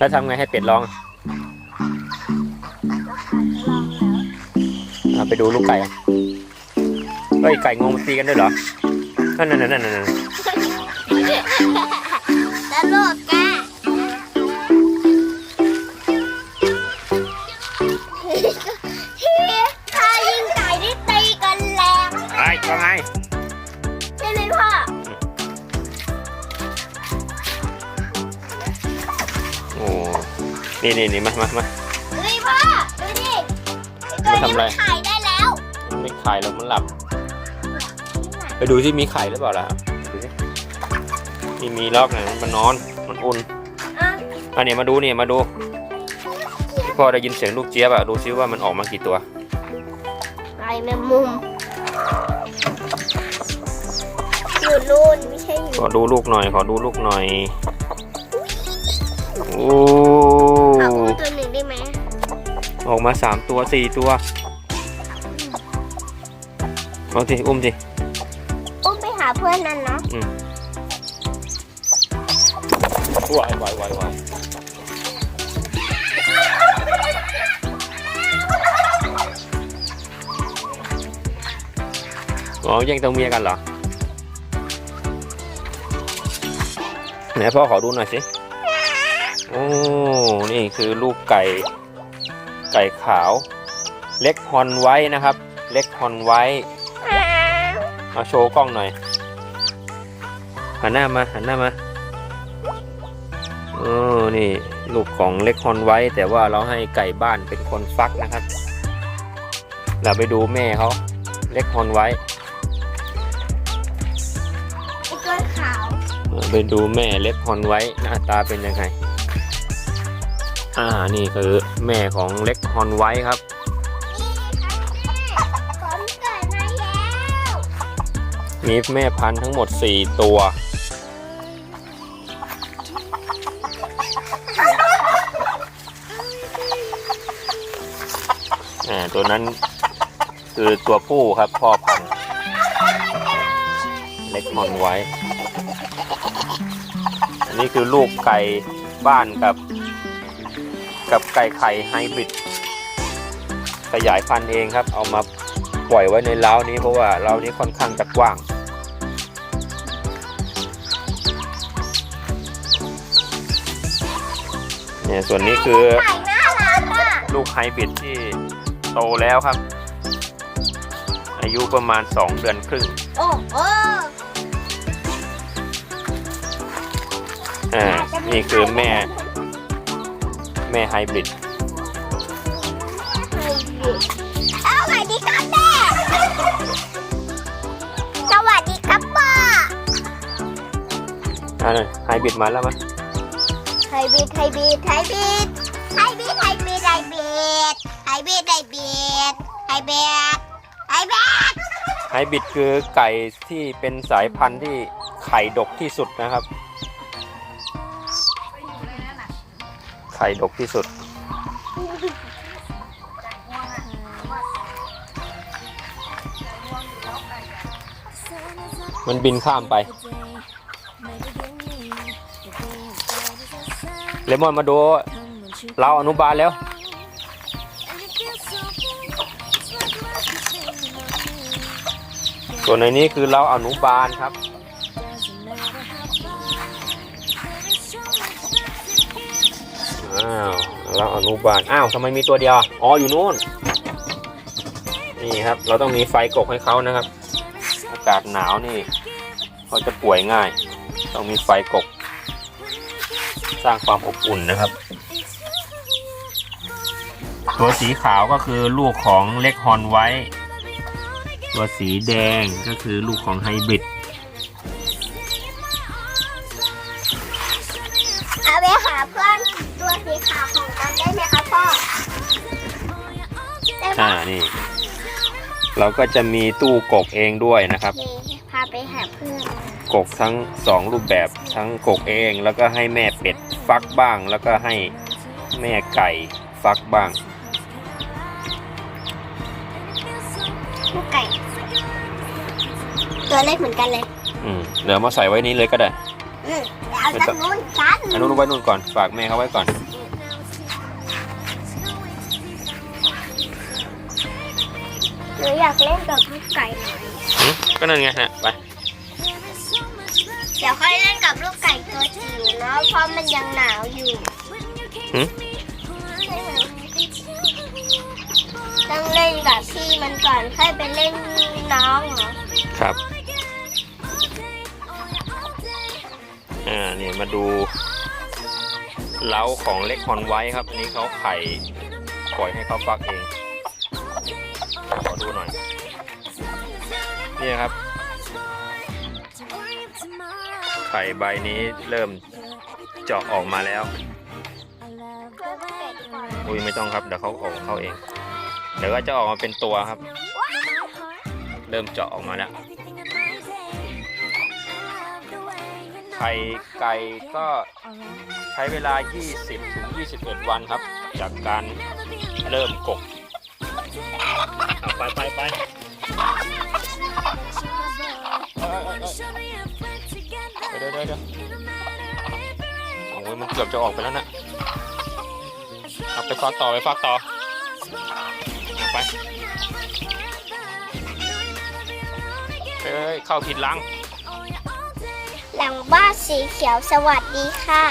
แล้วทำไงให้เป็ดร้องอ่าไปดูลูกไก่เฮ้ยไก่งงมันตีกันด้วยเหรอนั่นนั่นนั่นนั่นนั่นแล้วโลกแก นี่นี่นี่มามามา เฮ้ยพ่อ ดูดิไอ้ตัวนี้มันทำอะไรมันขายได้แล้วมันไม่ไข่หรอกมันหลับ ไปดูที่มีไข่หรือเปล่าล่ะดูสิมีมีล็อกนะมันนอน มันอุ่นอะอันนี้มาดูนี่มาดูที่พ่อได้ยินเสียงลูกเจี๊ยบอะดูซิว่ามันออกมากี่ตัวไก่แมงมุม อยู่นู่นไม่ใช่อยู่ขอดูลูกหน่อย ขอดูลูกหน่อย โอ้เอาอุ้มตัว หนึ่งได้ไหมออกมาสามตัวสี่ตัวเอาสิอุ้มสิอุ้มไปหาเพื่อนนั่นเนาะวายวายวายวายอ๋อแย่งตัวเมียกันเหรอไหนพ่อขอดูหน่อยสิ โอ้นี่คือลูกไก่ ไก่ขาว เล็กฮอนไว้นะครับ เล็กฮอนไว้เอาโชว์กล้องหน่อยหันหน้ามาหันหน้ามาเออนี่ลูกของเล็กฮอนไว้ แต่ว่าเราให้ไก่บ้านเป็นคนฟักนะครับ เราไปดูแม่เขาเล็กฮอนไว้ไอ้ตัวขาวเออไปดูแม่เล็กฮอนไว้หน้าตาเป็นยังไง อ่านี่คือแม่ของเล็กฮอนไว้ครับ มีแม่พันธุ์ทั้งหมด 4 ตัวอ่าตัวนั้นคือตัวผู้ครับพ่อพันธุ์เล็กฮอนไว้ อันนี้คือลูกไก่บ้านกับ กับไก่ไข่ไฮบริดขยายพันธุ์เองครับ เอามาปล่อยไว้ในเล้านี้เพราะว่าเล้านี้ค่อนข้างจะกว้าง เนี่ยส่วนนี้คือไก่น่ารักอะลูกไฮบริดที่โตแล้วครับ อายุประมาณ 2 เดือนครึ่งโอ้โหอ่านี่คือแม่ แม่ไฮบริดเอาสวัสดีครับแม่ สวัสดีครับพ่ออ่าไฮบริดมาแล้วมั้ยไฮบีดไฮบีดไฮบีดไฮบีดไฮบีดไฮบีดไฮบีดไฮบีดไฮบีดไฮบีดไฮบริดคือไก่ที่เป็นสายพันธุ์ที่ไข่ดกที่สุดนะครับ ข่ดกที่สุด มันบินข้ามไป เลมอนมาดูเราอนุบาลแล้ว ส่วนในนี้คือเราอนุบาลครับาวเราอนุบาลอ้าวทำไมมีตัวเดียวอ๋ออยู่นู่นนี่ครับ เราต้องมีไฟกกให้เขานะครับ อากาศหนาวนี่เขาจะป่วยง่าย ต้องมีไฟกก สร้างความอบอุ่นนะครับ ตัวสีขาวก็คือลูกของเล็กฮอนไว้ ตัวสีแดงก็คือลูกของไฮบริด เอาไปหาเพื่อนตัวสีขาวของกันได้ไหมครับพ่อได้อ่าปะนี่ เราก็จะมีตู้กกเองด้วยนะครับโอเคพาไปหาเพื่อน กกทั้งสองรูปแบบทั้งกกเองแล้วก็ให้แม่เป็ดฟักบ้าง แล้วก็ให้แม่ไก่ฟักบ้าง ลูกไก่ ตัวเล็กเหมือนกันเลย อืมเดี๋ยวมาใส่ไว้นี้เลยก็ได้ อืม เอาจากนู้นกันอันนู้นไว้นู่นก่อน ฝากแม่เขาไว้ก่อน หนูอยากเล่นกับลูกไก่หน่อยก็นั่นไงนะไป เดี๋ยวค่อยเล่นกับลูกไก่ตัวจิ๋วนาะเพราะมันยังหนาวอยู่หืมต้องเล่นกับพี่มันก่อนค่อยไปเล่นน้องเหรอ ครับ มาดูเล้าของเล็กฮอนไว้ครับอันนี้เขาไข่ปล่อยให้เขาฟักเองขอดูหน่อย นี่ครับ ไข่ใบนี้เริ่มเจาะออกมาแล้ว อุ้ยไม่ต้องครับเดี๋ยวเขาออกเขาเอง เดี๋ยวก็จะออกมาเป็นตัวครับ เริ่มเจาะออกมาแล้ว ไข่ไก่ก็ใช้เวลา 20ถึง21 วันครับ จากการเริ่มกกเอาไปไปไปเอ้ยเอ้ยเอ้ยเดี๋ยวเดี๋ยวเดี๋ยวโอ้ยมันเกือบจะออกไปแล้วนะเอาไปฟักต่อไปฟักต่อเอาไปเอ้ยเข้าผิดลัง หลังบ้านสีเขียวสวัสดีค่ะ